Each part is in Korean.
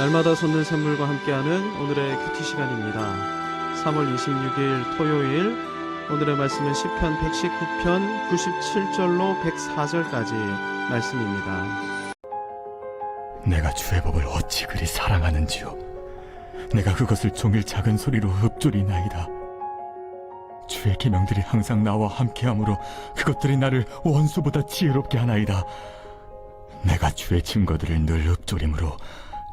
날마다 솟는 샘물과 함께하는 오늘의 큐티 시간입니다. 3월 26일 토요일 오늘의 말씀은 시편 119편 97절로 104절까지 말씀입니다. 내가 주의 법을 어찌 그리 사랑하는지요 내가 그것을 종일 작은 소리로 읊조리나이다 주의 계명들이 항상 나와 함께하므로 그것들이 나를 원수보다 지혜롭게 하나이다 내가 주의 증거들을 늘 읊조림으로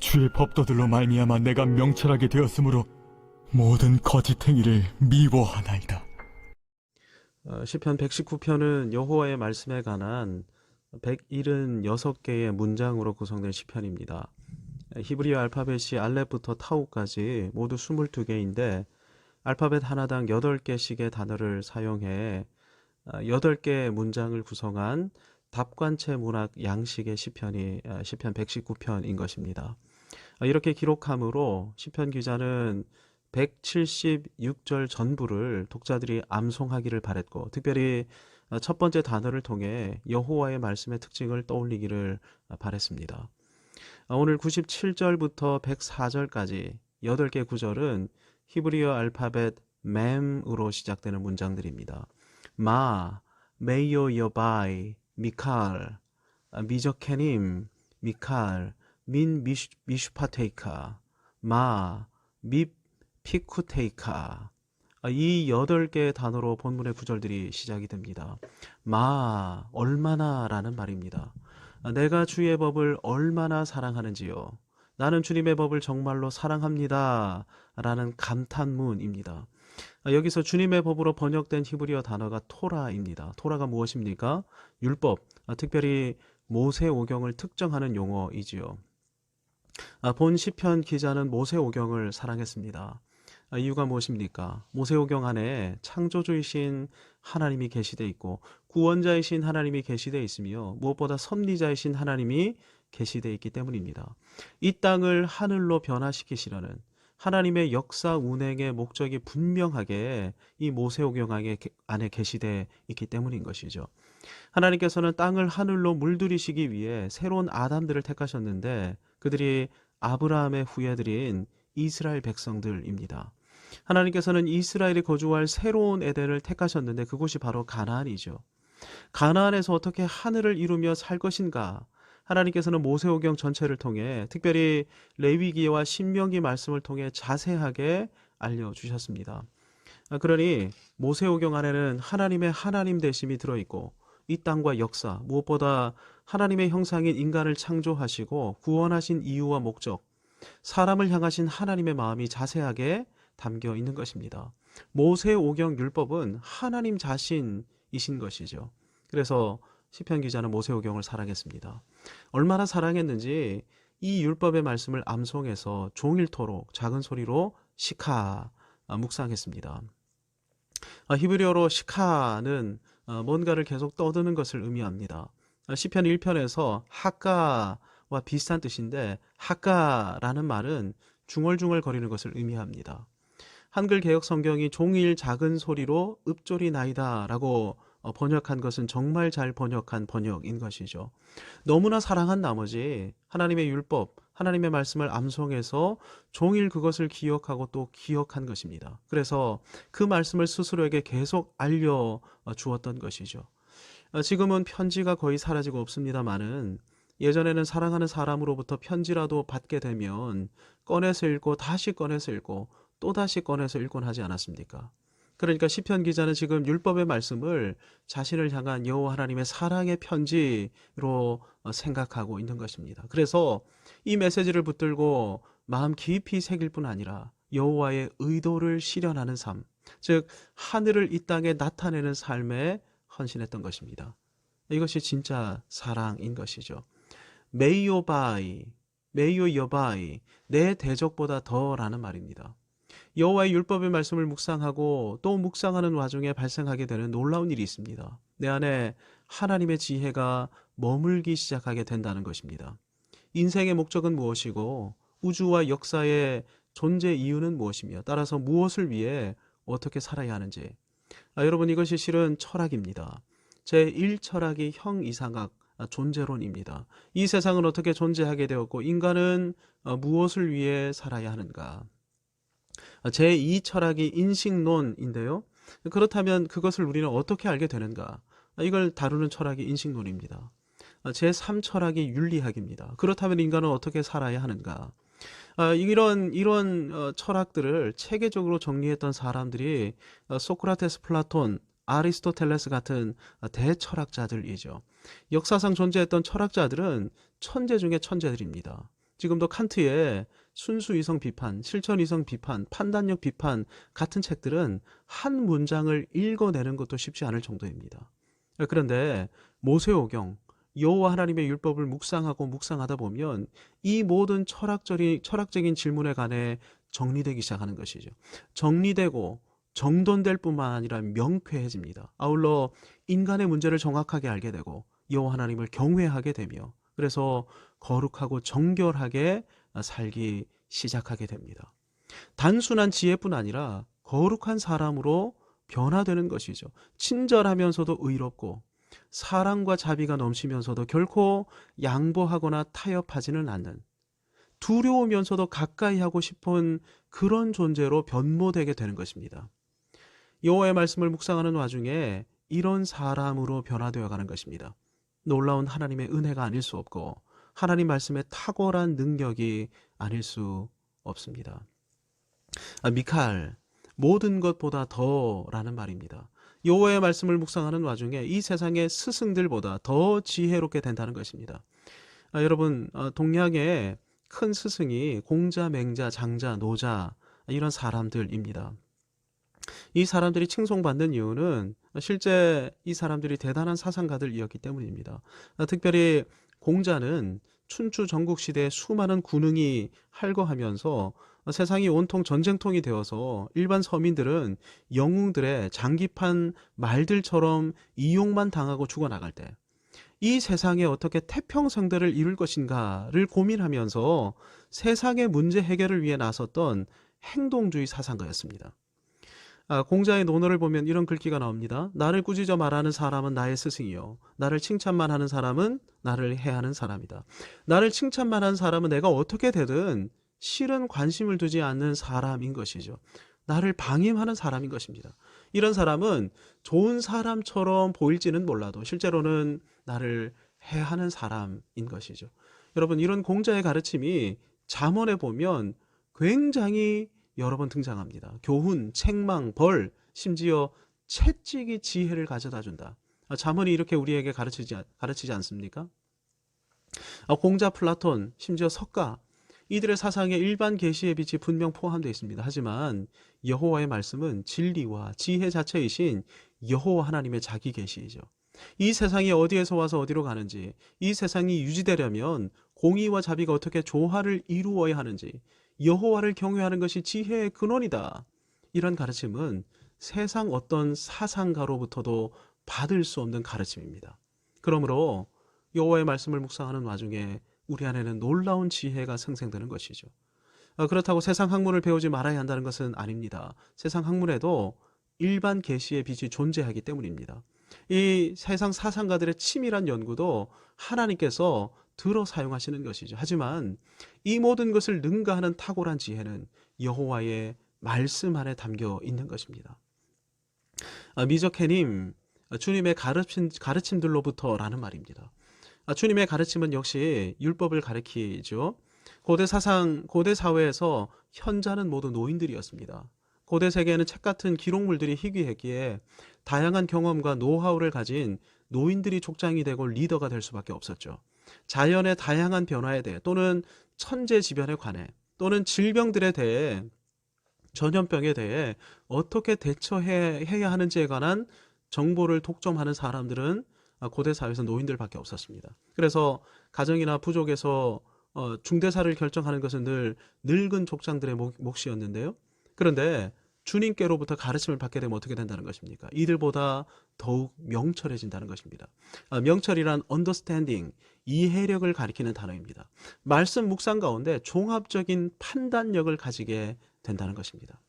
주의 법도들로 말미암아 내가 명철하게 되었으므로 모든 거짓 행위를 미워하나이다. 어, 시편 119편은 여호와의 말씀에 관한 176개의 문장으로 구성된 시편입니다. 히브리어 알파벳이 알렙부터 타우까지 모두 22개인데 알파벳 하나당 8개씩의 단어를 사용해 8개의 문장을 구성한 답관체 문학 양식의 시편이 아, 시편 119편인 것입니다. 아, 이렇게 기록함으로 시편 기자는 176절 전부를 독자들이 암송하기를 바랬고 특별히 어, 첫 번째 단어를 통해 여호와의 말씀의 특징을 떠올리기를 바랬습니다. 어, 오늘 97절부터 104절까지 8개 구절은 히브리어 알파벳 맴으로 시작되는 문장들입니다. 마, 메이오 여바이, 미칼, 아, 미저케님, 미칼, 민 미슈, 미슈파테이카, 마, 밉 피쿠테이카, 아, 이 여덟 개의 단어로 본문의 구절들이 시작이 됩니다. 마, 얼마나 라는 말입니다. 아, 내가 주의 법을 얼마나 사랑하는지요. 나는 주님의 법을 정말로 사랑합니다. 라는 감탄문입니다. 아, 여기서 주님의 법으로 번역된 히브리어 단어가 토라입니다. 토라가 무엇입니까? 율법, 아, 특별히 모세오경을 특정하는 용어이지요. 아, 본 시편 기자는 모세오경을 사랑했습니다. 아, 이유가 무엇입니까? 모세오경 안에 창조주이신 하나님이 계시되 있고 구원자이신 하나님이 계시되 있으며 무엇보다 섭리자이신 하나님이 계시되 있기 때문입니다. 이 땅을 하늘로 변화시키시려는 하나님의 역사 운행의 목적이 분명하게 이 모세오경 안에 계시되 있기 때문인 것이죠. 하나님께서는 땅을 하늘로 물들이시기 위해 새로운 아담들을 택하셨는데 그들이 아브라함의 후예들인 이스라엘 백성들입니다. 하나님께서는 이스라엘이 거주할 새로운 에덴을 택하셨는데 그곳이 바로 가나안이죠. 가나안에서 어떻게 하늘을 이루며 살 것인가? 하나님께서는 모세오경 전체를 통해 특별히 레위기와 신명기 말씀을 통해 자세하게 알려 주셨습니다. 아, 그러니 모세오경 안에는 하나님의 하나님 되심이 들어 있고 이 땅과 역사 무엇보다 하나님의 형상인 인간을 창조하시고 구원하신 이유와 목적 사람을 향하신 하나님의 마음이 자세하게 담겨 있는 것입니다. 모세오경 율법은 하나님 자신이신 것이죠. 그래서 시편 기자는 모세오경을 사랑했습니다. 얼마나 사랑했는지 이 율법의 말씀을 암송해서 종일토록 작은 소리로 시카 아, 묵상했습니다. 아, 히브리어로 시카는 어, 뭔가를 계속 떠드는 것을 의미합니다. 아, 시편 1편에서 하가와 비슷한 뜻인데 하가라는 말은 중얼중얼 거리는 것을 의미합니다. 한글 개혁 성경이 종일 작은 소리로 읍조리 나이다라고 어, 번역한 것은 정말 잘 번역한 번역인 것이죠. 너무나 사랑한 나머지 하나님의 율법, 하나님의 말씀을 암송해서 종일 그것을 기억하고 또 기억한 것입니다. 그래서 그 말씀을 스스로에게 계속 알려 어, 주었던 것이죠. 어, 지금은 편지가 거의 사라지고 없습니다만은 예전에는 사랑하는 사람으로부터 편지라도 받게 되면 꺼내서 읽고 다시 꺼내서 읽고 또 다시 꺼내서 읽곤 하지 않았습니까? 그러니까 시편 기자는 지금 율법의 말씀을 자신을 향한 여호와 하나님의 사랑의 편지로 어, 생각하고 있는 것입니다. 그래서 이 메시지를 붙들고 마음 깊이 새길 뿐 아니라 여호와의 의도를 실현하는 삶, 즉 하늘을 이 땅에 나타내는 삶에 헌신했던 것입니다. 이것이 진짜 사랑인 것이죠. 메이오바이 메이오 여바이 내 대적보다 더라는 말입니다. 여호와의 율법의 말씀을 묵상하고 또 묵상하는 와중에 발생하게 되는 놀라운 일이 있습니다. 내 안에 하나님의 지혜가 머물기 시작하게 된다는 것입니다. 인생의 목적은 무엇이고 우주와 역사의 존재 이유는 무엇이며 따라서 무엇을 위해 어떻게 살아야 하는지 아, 여러분 이것이 실은 철학입니다. 제 1철학이 형이상학 아, 존재론입니다. 이 세상은 어떻게 존재하게 되었고 인간은 어, 무엇을 위해 살아야 하는가? 아, 제 2 철학이 인식론인데요. 그렇다면 그것을 우리는 어떻게 알게 되는가? 아, 이걸 다루는 철학이 인식론입니다. 아, 제 3 철학이 윤리학입니다. 그렇다면 인간은 어떻게 살아야 하는가? 아, 이런 이런 어, 철학들을 체계적으로 정리했던 사람들이 어, 소크라테스, 플라톤, 아리스토텔레스 같은 어, 대철학자들이죠. 역사상 존재했던 철학자들은 천재 중에 천재들입니다. 지금도 칸트의 순수 이성 비판, 실천 이성 비판, 판단력 비판 같은 책들은 한 문장을 읽어내는 것도 쉽지 않을 정도입니다. 그런데 모세오경, 여호와 하나님의 율법을 묵상하고 묵상하다 보면 이 모든 철학적인 철학적인 질문에 관해 정리되기 시작하는 것이죠. 정리되고 정돈될 뿐만 아니라 명쾌해집니다. 아울러 인간의 문제를 정확하게 알게 되고 여호와 하나님을 경외하게 되며 그래서 거룩하고 정결하게 살기 시작하게 됩니다. 단순한 지혜뿐 아니라 거룩한 사람으로 변화되는 것이죠. 친절하면서도 의롭고 사랑과 자비가 넘치면서도 결코 양보하거나 타협하지는 않는 두려우면서도 가까이 하고 싶은 그런 존재로 변모되게 되는 것입니다. 여호와의 말씀을 묵상하는 와중에 이런 사람으로 변화되어 가는 것입니다. 놀라운 하나님의 은혜가 아닐 수 없고 하나님 말씀의 탁월한 능력이 아닐 수 없습니다. 아, 미칼 모든 것보다 더라는 말입니다. 여호와의 말씀을 묵상하는 와중에 이 세상의 스승들보다 더 지혜롭게 된다는 것입니다. 아, 여러분 어, 동양의 큰 스승이 공자, 맹자, 장자, 노자 이런 사람들입니다. 이 사람들이 칭송받는 이유는 실제 이 사람들이 대단한 사상가들이었기 때문입니다. 아, 특별히 공자는 춘추 전국 시대에 수많은 군웅이 할거하면서 세상이 온통 전쟁통이 되어서 일반 서민들은 영웅들의 장기판 말들처럼 이용만 당하고 죽어나갈 때 이 세상에 어떻게 태평성대를 이룰 것인가를 고민하면서 세상의 문제 해결을 위해 나섰던 행동주의 사상가였습니다. 아, 공자의 논어를 보면 이런 글귀가 나옵니다. 나를 꾸짖어 말하는 사람은 나의 스승이요. 나를 칭찬만 하는 사람은 나를 해하는 사람이다. 나를 칭찬만 하는 사람은 내가 어떻게 되든 실은 관심을 두지 않는 사람인 것이죠. 나를 방임하는 사람인 것입니다. 이런 사람은 좋은 사람처럼 보일지는 몰라도 실제로는 나를 해하는 사람인 것이죠. 여러분 이런 공자의 가르침이 잠언에 보면 굉장히 여러 번 등장합니다. 교훈, 책망, 벌, 심지어 채찍이 지혜를 가져다 준다. 아, 잠언이 이렇게 우리에게 가르치지, 가르치지 않습니까? 아, 공자, 플라톤, 심지어 석가 이들의 사상에 일반 계시의 빛이 분명 포함되어 있습니다. 하지만 여호와의 말씀은 진리와 지혜 자체이신 여호와 하나님의 자기 계시이죠. 이 세상이 어디에서 와서 어디로 가는지, 이 세상이 유지되려면 공의와 자비가 어떻게 조화를 이루어야 하는지, 여호와를 경외하는 것이 지혜의 근원이다. 이런 가르침은 세상 어떤 사상가로부터도 받을 수 없는 가르침입니다. 그러므로 여호와의 말씀을 묵상하는 와중에 우리 안에는 놀라운 지혜가 생성되는 것이죠. 아, 그렇다고 세상 학문을 배우지 말아야 한다는 것은 아닙니다. 세상 학문에도 일반 계시의 빛이 존재하기 때문입니다. 이 세상 사상가들의 치밀한 연구도 하나님께서 들어 사용하시는 것이죠. 하지만 이 모든 것을 능가하는 탁월한 지혜는 여호와의 말씀 안에 담겨 있는 것입니다. 아, 미적해님, 주님의 가르침, 가르침들로부터라는 말입니다. 아, 주님의 가르침은 역시 율법을 가르치죠. 고대 사상, 고대 사회에서 현자는 모두 노인들이었습니다. 고대 세계에는 책 같은 기록물들이 희귀했기에 다양한 경험과 노하우를 가진 노인들이 족장이 되고 리더가 될 수밖에 없었죠. 자연의 다양한 변화에 대해 또는 천재지변에 관해 또는 질병들에 대해 전염병에 대해 어떻게 대처해야 하는지에 관한 정보를 독점하는 사람들은 고대 사회에서 노인들밖에 없었습니다. 그래서 가정이나 부족에서 어, 중대사를 결정하는 것은 늘 늙은 족장들의 몫, 몫이었는데요. 그런데 주님께로부터 가르침을 받게 되면 어떻게 된다는 것입니까? 이들보다 더욱 명철해진다는 것입니다. 아, 명철이란 understanding, 이해력을 가리키는 단어입니다. 말씀 묵상 가운데 종합적인 판단력을 가지게 된다는 것입니다.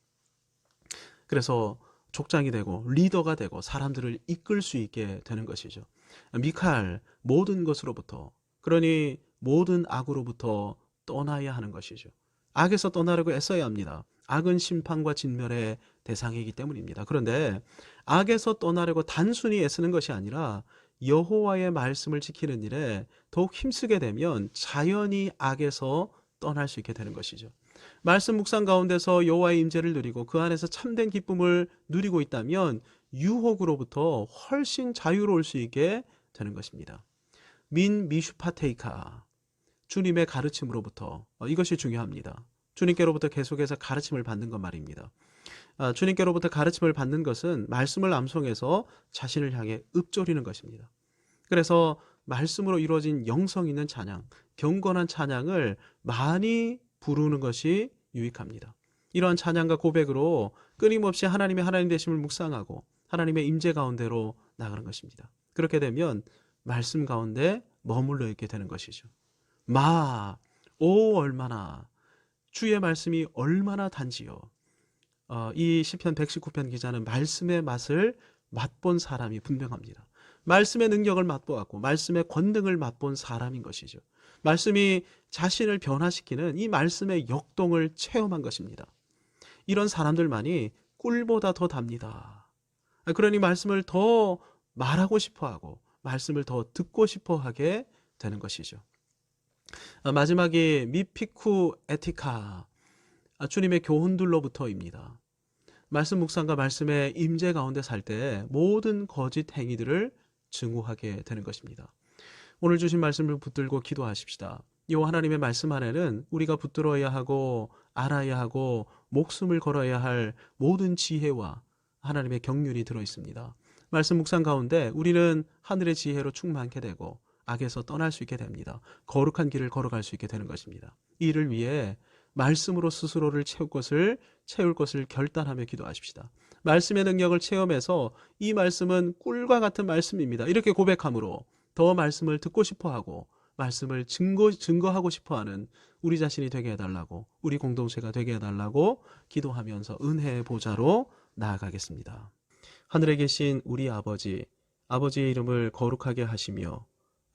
그래서 족장이 되고 리더가 되고 사람들을 이끌 수 있게 되는 것이죠. 미칼 모든 것으로부터 그러니 모든 악으로부터 떠나야 하는 것이죠. 악에서 떠나려고 애써야 합니다. 악은 심판과 진멸의 대상이기 때문입니다. 그런데 악에서 떠나려고 단순히 애쓰는 것이 아니라 여호와의 말씀을 지키는 일에 더욱 힘쓰게 되면 자연히 악에서 떠날 수 있게 되는 것이죠. 말씀 묵상 가운데서 여호와의 임재를 누리고 그 안에서 참된 기쁨을 누리고 있다면 유혹으로부터 훨씬 자유로울 수 있게 되는 것입니다. 민 미슈파테이카 주님의 가르침으로부터 어, 이것이 중요합니다. 주님께로부터 계속해서 가르침을 받는 것 말입니다. 아, 주님께로부터 가르침을 받는 것은 말씀을 암송해서 자신을 향해 읊조리는 것입니다. 그래서 말씀으로 이루어진 영성 있는 찬양, 경건한 찬양을 많이 부르는 것이 유익합니다. 이러한 찬양과 고백으로 끊임없이 하나님의 하나님 되심을 묵상하고 하나님의 임재 가운데로 나가는 것입니다. 그렇게 되면 말씀 가운데 머물러 있게 되는 것이죠. 마, 오 얼마나 주의 말씀이 얼마나 단지요. 어, 이 시편 119편 기자는 말씀의 맛을 맛본 사람이 분명합니다. 말씀의 능력을 맛보았고 말씀의 권능을 맛본 사람인 것이죠. 말씀이 자신을 변화시키는 이 말씀의 역동을 체험한 것입니다. 이런 사람들만이 꿀보다 더 답니다. 그러니 말씀을 더 말하고 싶어 하고 말씀을 더 듣고 싶어 하게 되는 것이죠. 아, 마지막이 미피쿠 에티카 아, 주님의 교훈들로부터입니다. 말씀 묵상과 말씀의 임재 가운데 살 때 모든 거짓 행위들을 증오하게 되는 것입니다. 오늘 주신 말씀을 붙들고 기도하십시다. 이 하나님의 말씀 안에는 우리가 붙들어야 하고 알아야 하고 목숨을 걸어야 할 모든 지혜와 하나님의 경륜이 들어 있습니다. 말씀 묵상 가운데 우리는 하늘의 지혜로 충만케 되고 악에서 떠날 수 있게 됩니다. 거룩한 길을 걸어갈 수 있게 되는 것입니다. 이를 위해 말씀으로 스스로를 채울 것을 채울 것을 결단하며 기도하십시다. 말씀의 능력을 체험해서 이 말씀은 꿀과 같은 말씀입니다. 이렇게 고백함으로 더 말씀을 듣고 싶어 하고 말씀을 증거 증거하고 싶어 하는 우리 자신이 되게 해 달라고 우리 공동체가 되게 해 달라고 기도하면서 은혜의 보좌로 나아가겠습니다. 하늘에 계신 우리 아버지 아버지의 이름을 거룩하게 하시며